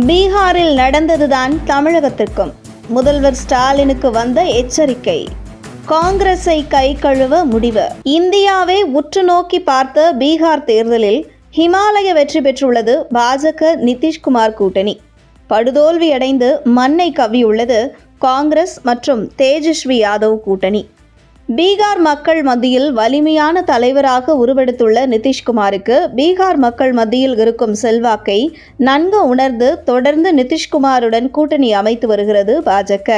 பீகாரில் நடந்ததுதான் தமிழகத்திற்கும். முதல்வர் ஸ்டாலினுக்கு வந்த எச்சரிக்கை. காங்கிரஸை கை கழுவ முடிவு. இந்தியாவை உற்று நோக்கி பார்த்த பீகார் தேர்தலில் ஹிமாலய வெற்றி பெற்றுள்ளது பாஜக நிதிஷ்குமார் கூட்டணி. படுதோல்வி அடைந்து மண்ணை கவ்வியுள்ளது காங்கிரஸ் மற்றும் தேஜஸ்வி யாதவ் கூட்டணி. பீகார் மக்கள் மத்தியில் வலிமையான தலைவராக உருவெடுத்துள்ள நிதிஷ்குமாருக்கு பீகார் மக்கள் மத்தியில் இருக்கும் செல்வாக்கை நன்கு உணர்ந்து தொடர்ந்து நிதிஷ்குமாருடன் கூட்டணி அமைத்து வருகிறது பாஜக.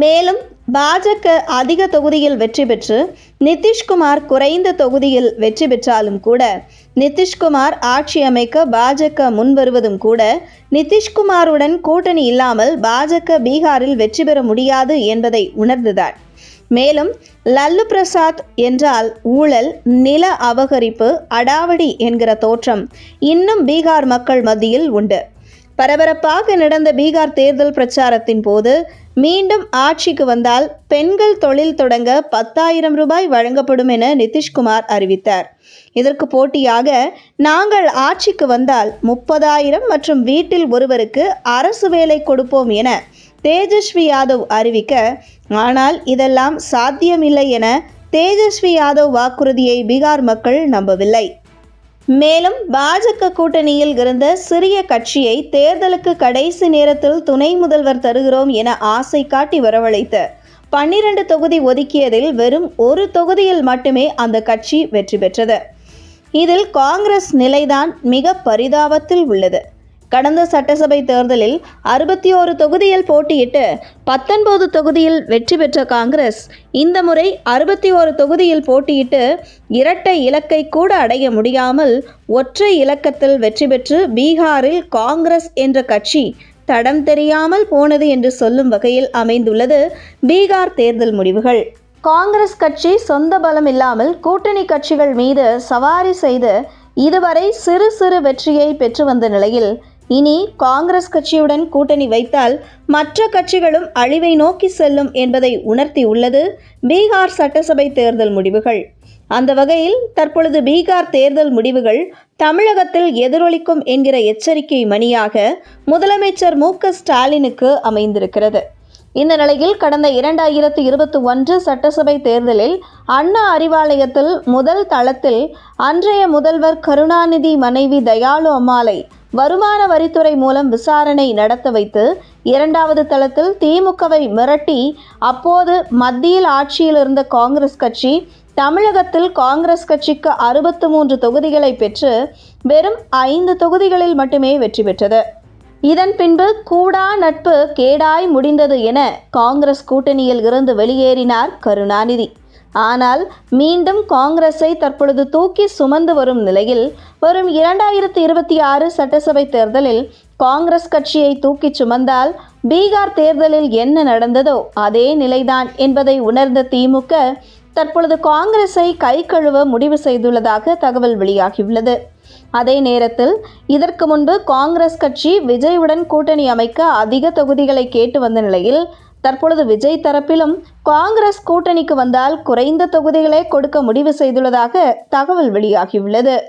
மேலும் பாஜக அதிக தொகுதியில் வெற்றி பெற்று நிதிஷ்குமார் குறைந்த தொகுதியில் வெற்றி பெற்றாலும் கூட நிதிஷ்குமார் ஆட்சி அமைக்க பாஜக முன்வருவதும் கூட நிதிஷ்குமாருடன் கூட்டணி இல்லாமல் பாஜக பீகாரில் வெற்றி பெற முடியாது என்பதை உணர்ந்துதான். மேலும் லல்லு பிரசாத் என்றால் ஊழல் நில அபகரிப்பு அடாவடி என்கிற தோற்றம் இன்னும் பீகார் மக்கள் மத்தியில் உண்டு. பரபரப்பாக நடந்த பீகார் தேர்தல் பிரச்சாரத்தின் போது மீண்டும் ஆட்சிக்கு வந்தால் பெண்கள் தொழில் தொடங்க பத்தாயிரம் ரூபாய் வழங்கப்படும் என நிதிஷ்குமார் அறிவித்தார். இதற்கு போட்டியாக நாங்கள் ஆட்சிக்கு வந்தால் முப்பதாயிரம் மற்றும் வீட்டில் ஒருவருக்கு அரசு வேலை கொடுப்போம் என தேஜஸ்வி யாதவ் அறிவிக்க ஆனால் இதெல்லாம் சாத்தியமில்லை என தேஜஸ்வி யாதவ் வாக்குறுதியை பீகார் மக்கள் நம்பவில்லை. மேலும் பாஜக கூட்டணியில் இருந்த சிறிய கட்சியை தேர்தலுக்கு கடைசி நேரத்தில் துணை முதல்வர் தருகிறோம் என ஆசை காட்டி வரவழைத்த பன்னிரண்டு தொகுதி ஒதுக்கியதில் வெறும் ஒரு தொகுதியில் மட்டுமே அந்த கட்சி வெற்றி பெற்றது. இதில் காங்கிரஸ் நிலைதான் மிக பரிதாபத்தில் உள்ளது. கடந்த சட்டசபை தேர்தலில் அறுபத்தி ஓரு தொகுதியில் போட்டியிட்டு பத்தொன்பது தொகுதியில் வெற்றி பெற்ற காங்கிரஸ். இந்த முறை அறுபத்தி ஓரு தொகுதியில் போட்டியிட்டு இரட்டை இலக்கை கூட அடைய முடியாமல் ஒற்றை இலக்கத்தில் வெற்றி பெற்று பீகாரில் காங்கிரஸ் என்ற கட்சி தடம் தெரியாமல் போனது என்று சொல்லும் வகையில் அமைந்துள்ளது பீகார் தேர்தல் முடிவுகள். காங்கிரஸ் கட்சி சொந்த பலம் இல்லாமல் கூட்டணி கட்சிகள் மீது சவாரி செய்து இதுவரை சிறு சிறு வெற்றியை பெற்று வந்த நிலையில் இனி காங்கிரஸ் கட்சியுடன் கூட்டணி வைத்தால் மற்ற கட்சிகளும் அழிவை நோக்கி செல்லும் என்பதை உணர்த்தி உள்ளது பீகார் சட்டசபை தேர்தல் முடிவுகள். அந்த வகையில் தற்பொழுது பீகார் தேர்தல் முடிவுகள் தமிழகத்தில் எதிரொலிக்கும் என்கிற எச்சரிக்கை மணியாக முதலமைச்சர் மு ஸ்டாலினுக்கு அமைந்திருக்கிறது. இந்த நிலையில் கடந்த இரண்டாயிரத்து இருபத்தி ஒன்று சட்டசபை தேர்தலில் அண்ணா அறிவாலயத்தில் முதல் தளத்தில் அன்றைய முதல்வர் கருணாநிதி மனைவி தயாளு அம்மாளை வருமான வரித்துறை மூலம் விசாரணை நடத்த வைத்து இரண்டாவது தளத்தில் திமுகவை மிரட்டி அப்போது மத்தியில் ஆட்சியில் இருந்த காங்கிரஸ் கட்சி தமிழகத்தில் காங்கிரஸ் கட்சிக்கு அறுபத்து மூன்று தொகுதிகளை பெற்று வெறும் ஐந்து தொகுதிகளில் மட்டுமே வெற்றி பெற்றது. இதன் பின்பு கூடா நட்பு கேடாய் முடிந்தது என காங்கிரஸ் கூட்டணியில் இருந்து வெளியேறினார் கருணாநிதி. ஆனால் மீண்டும் காங்கிரஸை தற்பொழுது தூக்கி சுமந்து வரும் நிலையில் வரும் இரண்டாயிரத்தி இருபத்தி ஆறு சட்டசபை தேர்தலில் காங்கிரஸ் கட்சியை தூக்கி சுமந்தால் பீகார் தேர்தலில் என்ன நடந்ததோ அதே நிலைதான் என்பதை உணர்ந்த திமுக தற்பொழுது காங்கிரஸை கை கழுவ முடிவு செய்துள்ளதாக தகவல் வெளியாகியுள்ளது. அதே நேரத்தில் இதற்கு முன்பு காங்கிரஸ் கட்சி விஜயுடன் கூட்டணி அமைக்க அதிக தொகுதிகளை கேட்டு வந்த நிலையில் தற்பொழுது விஜய் தரப்பிலும் காங்கிரஸ் கூட்டணிக்கு வந்தால் குறைந்த தொகுதிகளே கொடுக்க முடிவு செய்துள்ளதாக தகவல் வெளியாகியுள்ளது.